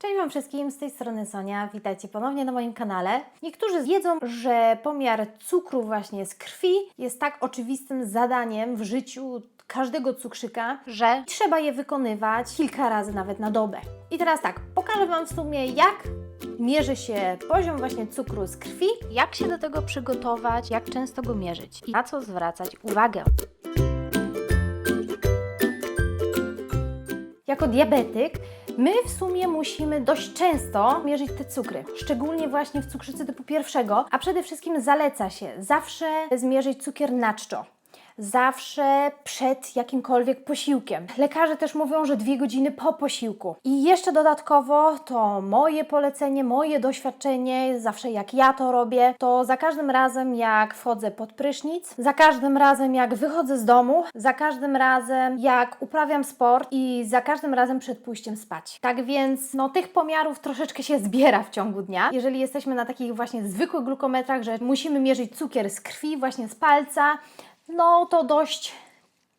Cześć Wam wszystkim, z tej strony Sonia, witajcie ponownie na moim kanale. Niektórzy wiedzą, że pomiar cukru właśnie z krwi jest tak oczywistym zadaniem w życiu każdego cukrzyka, że trzeba je wykonywać kilka razy nawet na dobę. I teraz tak, pokażę Wam w sumie jak mierzy się poziom właśnie cukru z krwi, jak się do tego przygotować, jak często go mierzyć i na co zwracać uwagę. Jako diabetyk my w sumie musimy dość często mierzyć te cukry, szczególnie właśnie w cukrzycy typu pierwszego, a przede wszystkim zaleca się zawsze zmierzyć cukier na czczo. Zawsze przed jakimkolwiek posiłkiem. Lekarze też mówią, że dwie godziny po posiłku. I jeszcze dodatkowo to moje polecenie, moje doświadczenie, zawsze jak ja to robię, to za każdym razem jak wchodzę pod prysznic, za każdym razem jak wychodzę z domu, za każdym razem jak uprawiam sport i za każdym razem przed pójściem spać. Tak więc no tych pomiarów troszeczkę się zbiera w ciągu dnia. Jeżeli jesteśmy na takich właśnie zwykłych glukometrach, że musimy mierzyć cukier z krwi, właśnie z palca, no to dość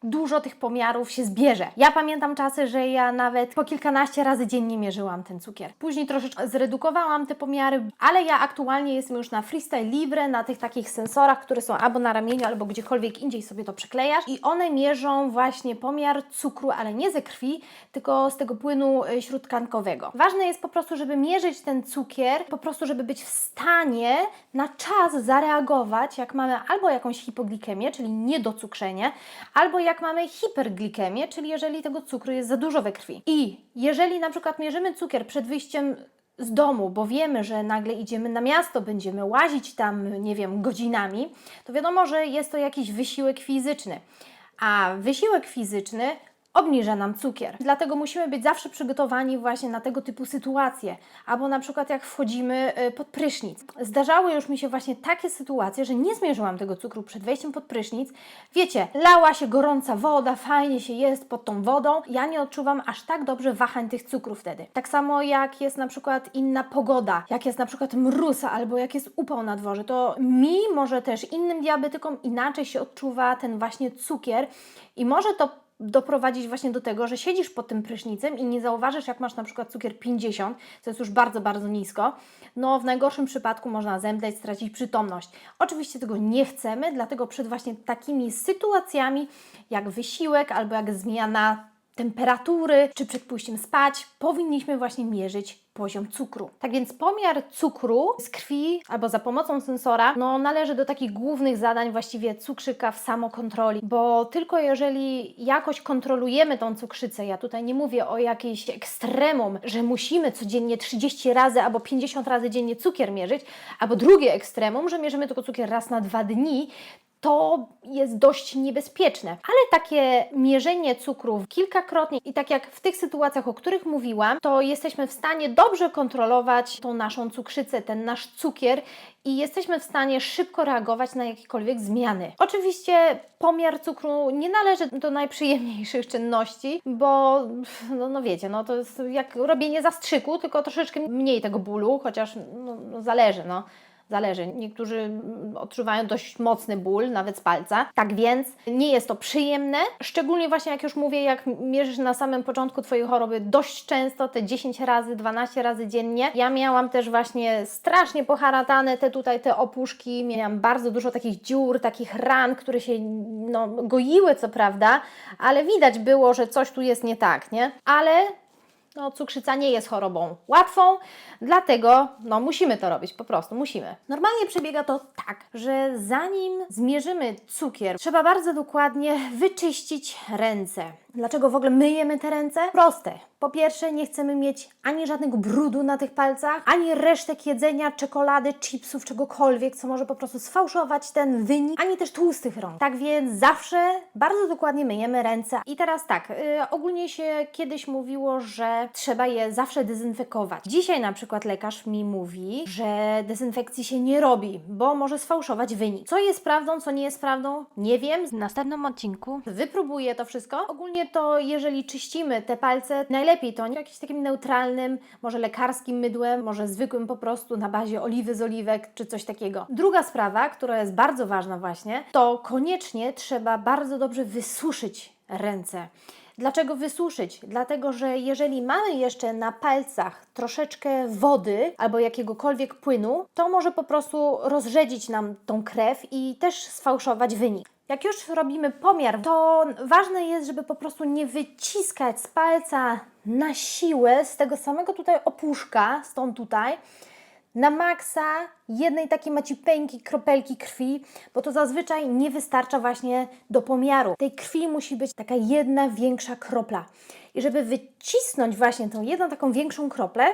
dużo tych pomiarów się zbierze. Ja pamiętam czasy, że ja nawet po kilkanaście razy dziennie mierzyłam ten cukier. Później troszeczkę zredukowałam te pomiary, ale ja aktualnie jestem już na Freestyle Libre, na tych takich sensorach, które są albo na ramieniu, albo gdziekolwiek indziej sobie to przyklejasz i one mierzą właśnie pomiar cukru, ale nie ze krwi, tylko z tego płynu y, śródtkankowego. Ważne jest po prostu, żeby mierzyć ten cukier, po prostu, żeby być w stanie na czas zareagować, jak mamy albo jakąś hipoglikemię, czyli niedocukrzenie, albo jak mamy hiperglikemię, czyli jeżeli tego cukru jest za dużo we krwi. I jeżeli na przykład mierzymy cukier przed wyjściem z domu, bo wiemy, że nagle idziemy na miasto, będziemy łazić tam, nie wiem, godzinami, to wiadomo, że jest to jakiś wysiłek fizyczny. A wysiłek fizyczny obniża nam cukier. Dlatego musimy być zawsze przygotowani właśnie na tego typu sytuacje. Albo na przykład jak wchodzimy y, pod prysznic. Zdarzały już mi się właśnie takie sytuacje, że nie zmierzyłam tego cukru przed wejściem pod prysznic. Wiecie, lała się gorąca woda, fajnie się jest pod tą wodą. Ja nie odczuwam aż tak dobrze wahań tych cukrów wtedy. Tak samo jak jest na przykład inna pogoda, jak jest na przykład mróz albo jak jest upał na dworze, to mi może też innym diabetykom inaczej się odczuwa ten właśnie cukier i może to doprowadzić właśnie do tego, że siedzisz pod tym prysznicem i nie zauważysz, jak masz na przykład cukier 50, co jest już bardzo, bardzo nisko, no w najgorszym przypadku można zemdleć, stracić przytomność. Oczywiście tego nie chcemy, dlatego przed właśnie takimi sytuacjami jak wysiłek albo jak zmiana temperatury, czy przed pójściem spać, powinniśmy właśnie mierzyć poziom cukru. Tak więc pomiar cukru z krwi albo za pomocą sensora no, należy do takich głównych zadań właściwie cukrzyka w samokontroli, bo tylko jeżeli jakoś kontrolujemy tą cukrzycę, ja tutaj nie mówię o jakiejś ekstremum, że musimy codziennie 30 razy albo 50 razy dziennie cukier mierzyć, albo drugie ekstremum, że mierzymy tylko cukier raz na dwa dni, to jest dość niebezpieczne. Ale takie mierzenie cukrów kilkakrotnie i tak jak w tych sytuacjach, o których mówiłam, to jesteśmy w stanie dobrze kontrolować tą naszą cukrzycę, ten nasz cukier i jesteśmy w stanie szybko reagować na jakiekolwiek zmiany. Oczywiście pomiar cukru nie należy do najprzyjemniejszych czynności, bo no, no wiecie, no to jest jak robienie zastrzyku, tylko troszeczkę mniej tego bólu, chociaż no, no zależy, no. Zależy. Niektórzy mm, odczuwają dość mocny ból, nawet z palca. Tak więc nie jest to przyjemne, szczególnie właśnie jak już mówię, jak mierzysz na samym początku Twojej choroby dość często, te 10 razy, 12 razy dziennie. Ja miałam też właśnie strasznie poharatane te tutaj, te opuszki, miałam bardzo dużo takich dziur, takich ran, które się no, goiły co prawda, ale widać było, że coś tu jest nie tak, nie? Ale no, cukrzyca nie jest chorobą łatwą, dlatego no, musimy to robić, po prostu musimy. Normalnie przebiega to tak, że zanim zmierzymy cukier, trzeba bardzo dokładnie wyczyścić ręce. Dlaczego w ogóle myjemy te ręce? Proste. Po pierwsze, nie chcemy mieć ani żadnego brudu na tych palcach, ani resztek jedzenia, czekolady, chipsów, czegokolwiek, co może po prostu sfałszować ten wynik, ani też tłustych rąk. Tak więc zawsze bardzo dokładnie myjemy ręce. I teraz tak, yy, ogólnie się kiedyś mówiło, że trzeba je zawsze dezynfekować. Dzisiaj na przykład lekarz mi mówi, że dezynfekcji się nie robi, bo może sfałszować wynik. Co jest prawdą, co nie jest prawdą, nie wiem. W następnym odcinku wypróbuję to wszystko. Ogólnie to jeżeli czyścimy te palce, najlepiej to jakimś takim neutralnym, może lekarskim mydłem, może zwykłym po prostu na bazie oliwy z oliwek czy coś takiego. Druga sprawa, która jest bardzo ważna właśnie, to koniecznie trzeba bardzo dobrze wysuszyć ręce. Dlaczego wysuszyć? Dlatego, że jeżeli mamy jeszcze na palcach troszeczkę wody albo jakiegokolwiek płynu, to może po prostu rozrzedzić nam tą krew i też sfałszować wynik. Jak już robimy pomiar, to ważne jest, żeby po prostu nie wyciskać z palca na siłę z tego samego tutaj opuszka, stąd tutaj, na maksa jednej takiej maciupeńkiej kropelki krwi, bo to zazwyczaj nie wystarcza właśnie do pomiaru. Tej krwi musi być taka jedna większa kropla. I żeby wycisnąć właśnie tą jedną taką większą kroplę,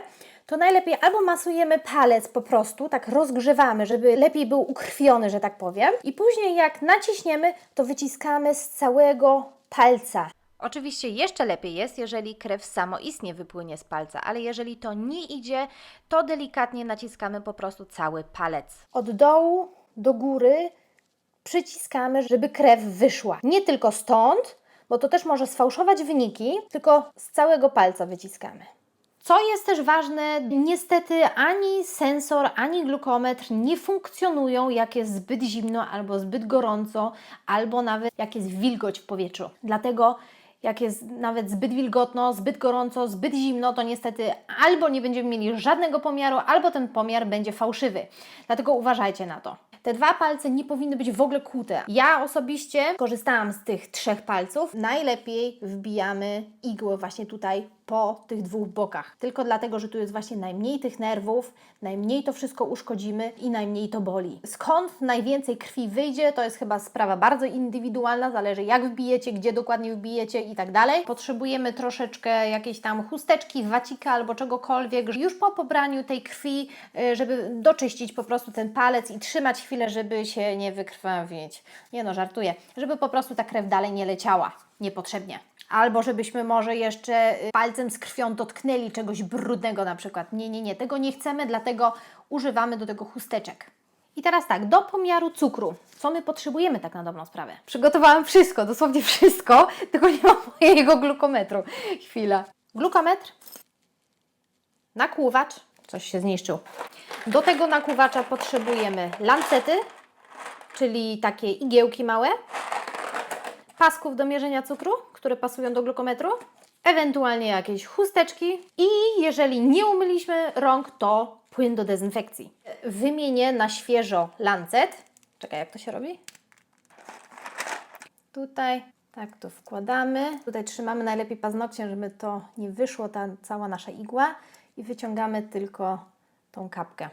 to najlepiej albo masujemy palec po prostu, tak rozgrzewamy, żeby lepiej był ukrwiony, że tak powiem. I później jak naciśniemy, to wyciskamy z całego palca. Oczywiście jeszcze lepiej jest, jeżeli krew samoistnie wypłynie z palca, ale jeżeli to nie idzie, to delikatnie naciskamy po prostu cały palec. Od dołu do góry przyciskamy, żeby krew wyszła. Nie tylko stąd, bo to też może sfałszować wyniki, tylko z całego palca wyciskamy. Co jest też ważne, niestety ani sensor, ani glukometr nie funkcjonują, jak jest zbyt zimno, albo zbyt gorąco, albo nawet jak jest wilgoć w powietrzu. Dlatego jak jest nawet zbyt wilgotno, zbyt gorąco, zbyt zimno, to niestety albo nie będziemy mieli żadnego pomiaru, albo ten pomiar będzie fałszywy. Dlatego uważajcie na to. Te dwa palce nie powinny być w ogóle kłute. Ja osobiście korzystałam z tych trzech palców. Najlepiej wbijamy igłę właśnie tutaj po tych dwóch bokach. Tylko dlatego, że tu jest właśnie najmniej tych nerwów, najmniej to wszystko uszkodzimy i najmniej to boli. Skąd najwięcej krwi wyjdzie, to jest chyba sprawa bardzo indywidualna, zależy jak wbijecie, gdzie dokładnie wbijecie i tak dalej. Potrzebujemy troszeczkę jakiejś tam chusteczki, wacika albo czegokolwiek, już po pobraniu tej krwi, y, żeby doczyścić po prostu ten palec i trzymać chwilę, żeby się nie wykrwawić. Nie no, żartuję. Żeby po prostu ta krew dalej nie leciała niepotrzebnie. Albo żebyśmy może jeszcze y, palcem z krwią dotknęli czegoś brudnego na przykład. Nie, nie, nie, tego nie chcemy, dlatego używamy do tego chusteczek. I teraz tak, do pomiaru cukru. Co my potrzebujemy tak na dobrą sprawę? Przygotowałam wszystko, dosłownie wszystko, tylko nie mam mojego glukometru. Chwila. Glukometr, nakłuwacz, coś się zniszczył. Do tego nakłuwacza potrzebujemy lancety, czyli takie igiełki małe, pasków do mierzenia cukru, które pasują do glukometru, ewentualnie jakieś chusteczki i jeżeli nie umyliśmy rąk, to płyn do dezynfekcji. Wymienię na świeżo lancet. Czekaj, jak to się robi? Tutaj, tak to wkładamy. Tutaj trzymamy najlepiej paznokciem, żeby to nie wyszło, ta cała nasza igła i wyciągamy tylko tą kapkę.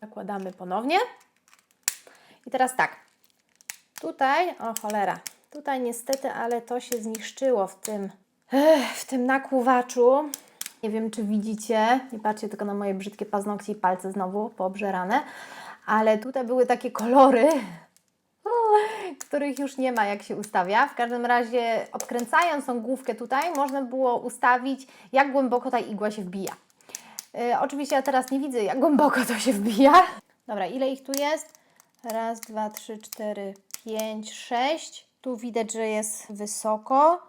Nakładamy ponownie. I teraz tak, Tutaj, o cholera, tutaj niestety, ale to się zniszczyło w tym, w tym nakłuwaczu. Nie wiem, czy widzicie, nie patrzcie tylko na moje brzydkie paznokcie i palce znowu poobżerane, ale tutaj były takie kolory, których już nie ma jak się ustawia. W każdym razie odkręcając tą główkę tutaj, można było ustawić, jak głęboko ta igła się wbija. Yy, oczywiście ja teraz nie widzę, jak głęboko to się wbija. Dobra, ile ich tu jest? Raz, dwa, trzy, cztery, pięć, sześć. Tu widać, że jest wysoko.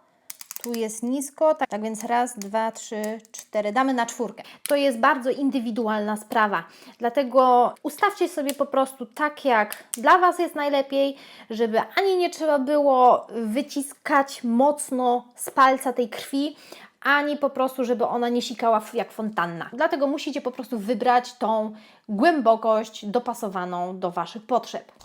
Tu jest nisko, tak, tak więc raz, dwa, trzy, cztery. Damy na czwórkę. To jest bardzo indywidualna sprawa. Dlatego ustawcie sobie po prostu tak, jak dla Was jest najlepiej, żeby ani nie trzeba było wyciskać mocno z palca tej krwi, ani po prostu, żeby ona nie sikała jak fontanna. Dlatego musicie po prostu wybrać tą głębokość dopasowaną do Waszych potrzeb.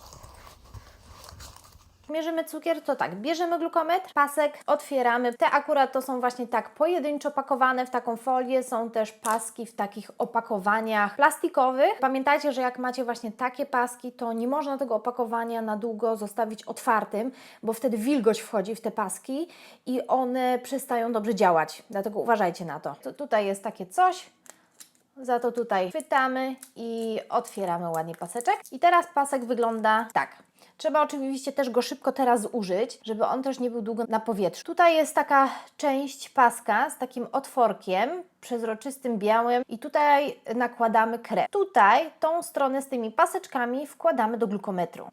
Mierzymy cukier, to tak, bierzemy glukometr, pasek, otwieramy. Te akurat to są właśnie tak pojedynczo pakowane w taką folię, są też paski w takich opakowaniach plastikowych. Pamiętajcie, że jak macie właśnie takie paski, to nie można tego opakowania na długo zostawić otwartym, bo wtedy wilgoć wchodzi w te paski i one przestają dobrze działać. Dlatego uważajcie na to. to tutaj jest takie coś, za to tutaj chwytamy i otwieramy ładnie paseczek. I teraz pasek wygląda tak. Trzeba oczywiście też go szybko teraz użyć, żeby on też nie był długo na powietrzu. Tutaj jest taka część paska z takim otworkiem przezroczystym, białym i tutaj nakładamy krew. Tutaj tą stronę z tymi paseczkami wkładamy do glukometru.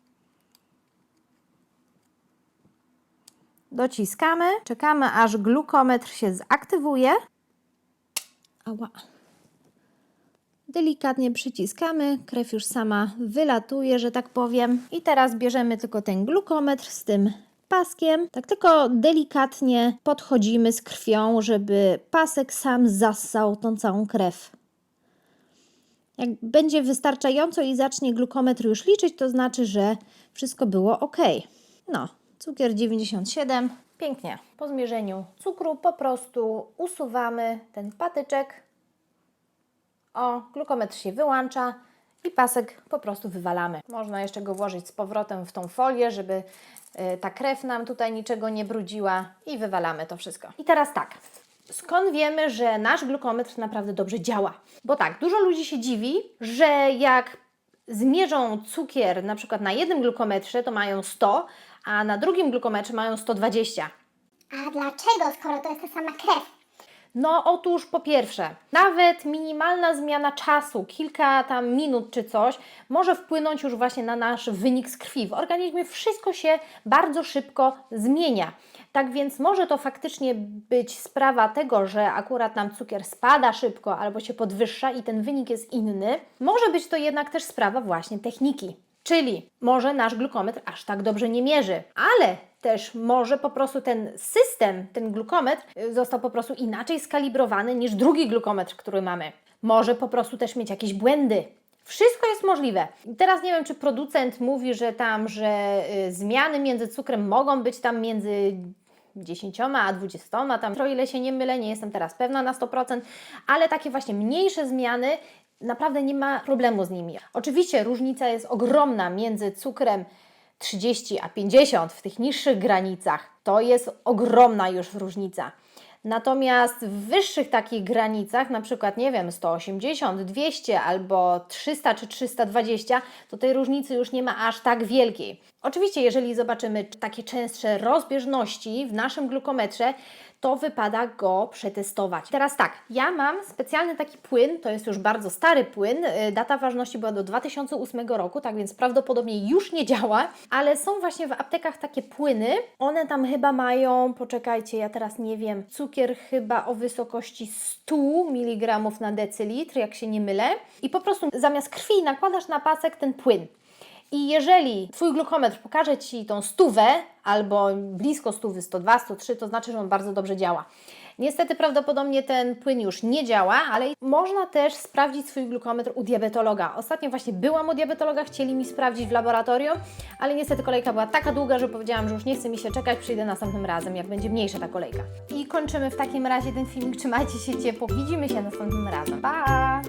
Dociskamy, czekamy aż glukometr się zaktywuje. Ała. Delikatnie przyciskamy, krew już sama wylatuje, że tak powiem. I teraz bierzemy tylko ten glukometr z tym paskiem, tak tylko delikatnie podchodzimy z krwią, żeby pasek sam zassał tą całą krew. Jak będzie wystarczająco i zacznie glukometr już liczyć, to znaczy, że wszystko było ok. No, cukier 97. Pięknie. Po zmierzeniu cukru po prostu usuwamy ten patyczek. O, glukometr się wyłącza i pasek po prostu wywalamy. Można jeszcze go włożyć z powrotem w tą folię, żeby y, ta krew nam tutaj niczego nie brudziła i wywalamy to wszystko. I teraz tak. Skąd wiemy, że nasz glukometr naprawdę dobrze działa? Bo tak, dużo ludzi się dziwi, że jak zmierzą cukier na przykład na jednym glukometrze, to mają 100, a na drugim glukometrze mają 120. A dlaczego, skoro to jest ta sama krew? No otóż po pierwsze, nawet minimalna zmiana czasu, kilka tam minut czy coś, może wpłynąć już właśnie na nasz wynik z krwi. W organizmie wszystko się bardzo szybko zmienia. Tak więc może to faktycznie być sprawa tego, że akurat nam cukier spada szybko albo się podwyższa i ten wynik jest inny. Może być to jednak też sprawa właśnie techniki. Czyli może nasz glukometr aż tak dobrze nie mierzy, ale też może po prostu ten system, ten glukometr y, został po prostu inaczej skalibrowany niż drugi glukometr, który mamy. Może po prostu też mieć jakieś błędy. Wszystko jest możliwe. Teraz nie wiem, czy producent mówi, że tam, że y, zmiany między cukrem mogą być tam między 10 a 20, tam o ile się nie mylę, nie jestem teraz pewna na 100%, ale takie właśnie mniejsze zmiany naprawdę nie ma problemu z nimi. Oczywiście różnica jest ogromna między cukrem 30 a 50 w tych niższych granicach. To jest ogromna już różnica. Natomiast w wyższych takich granicach, na przykład, nie wiem, 180, 200 albo 300 czy 320, to tej różnicy już nie ma aż tak wielkiej. Oczywiście, jeżeli zobaczymy takie częstsze rozbieżności w naszym glukometrze, to wypada go przetestować. Teraz tak, ja mam specjalny taki płyn, to jest już bardzo stary płyn, y, data ważności była do 2008 roku, tak więc prawdopodobnie już nie działa, ale są właśnie w aptekach takie płyny, one tam chyba mają, poczekajcie, ja teraz nie wiem, cukier chyba o wysokości 100 mg na decylitr, jak się nie mylę, i po prostu zamiast krwi nakładasz na pasek ten płyn. I jeżeli Twój glukometr pokaże Ci tą stówę, albo blisko stówy, 102, 103, to znaczy, że on bardzo dobrze działa. Niestety prawdopodobnie ten płyn już nie działa, ale można też sprawdzić swój glukometr u diabetologa. Ostatnio właśnie byłam u diabetologa, chcieli mi sprawdzić w laboratorium, ale niestety kolejka była taka długa, że powiedziałam, że już nie chce mi się czekać, przyjdę następnym razem, jak będzie mniejsza ta kolejka. I kończymy w takim razie ten filmik. Trzymajcie się ciepło, widzimy się następnym razem. Pa!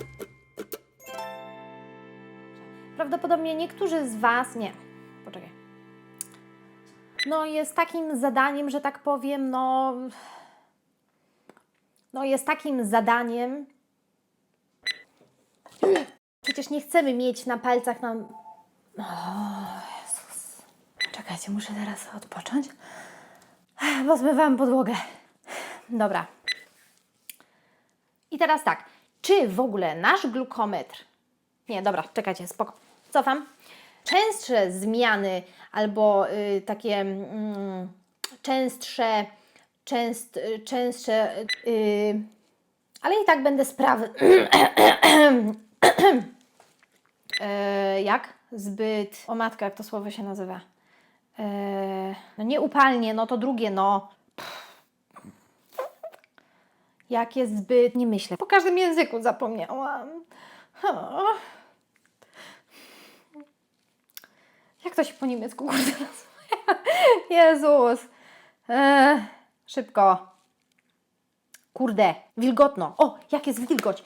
Prawdopodobnie niektórzy z Was, nie, poczekaj. No jest takim zadaniem, że tak powiem, no... No jest takim zadaniem... Przecież nie chcemy mieć na palcach nam... O Jezus. Czekajcie, muszę teraz odpocząć, bo zmywałam podłogę. Dobra. I teraz tak, czy w ogóle nasz glukometr nie, dobra, czekajcie, spoko. Cofam. Częstsze zmiany albo y, takie mm, częstsze, częst, y, częstsze, y, ale i tak będę sprawy. e, jak? Zbyt. O matka, jak to słowo się nazywa? E, no nie upalnie, no to drugie, no. Jak jest zbyt. Nie myślę. Po każdym języku zapomniałam. O. Jak to się po niemiecku kurde nazywa? Jezus. E, szybko. Kurde, wilgotno. O, jak jest wilgoć.